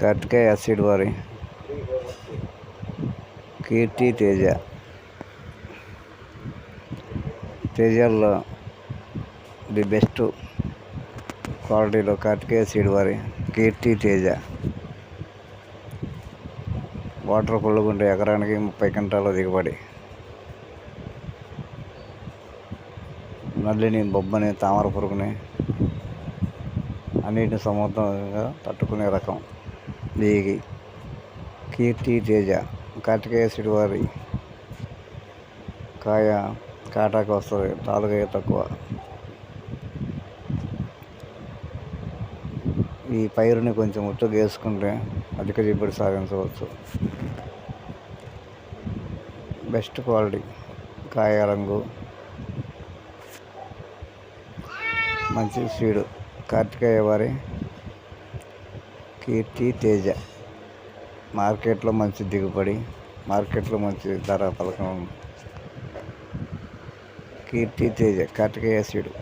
Karthikeya acid వారి కీర్తి తేజ. తేజాల్లో the best క్వాలిటీలో కార్తికేయ సీడ్ వారి కీర్తి తేజ. వాటర్ పుల్లుగుంటే ఎకరానికి ముప్పై క్వింటాల దిగుబడి. నల్లిని బొబ్బని తామర పురుగుని అన్నిటిని సమర్థంగా తట్టుకునే రకం. ఈ కీర్తి తేజ కార్తికేయ సీడ్ వారి కాయ కాటాకి వస్తుంది తాలుగాయ తక్కువ. ఈ పైరుని కొంచెం ఉత్తుగా వేసుకుంటే అధిక దిగుబడి సాధించవచ్చు. బెస్ట్ క్వాలిటీ కాయ రంగు. మంచి సీడు. కార్తికేయ వారి కీర్తి తేజ. మార్కెట్లో మంచి దిగుబడి మార్కెట్లో మంచి ధర పలకం కీర్తి తేజ కార్తికేయ సీడు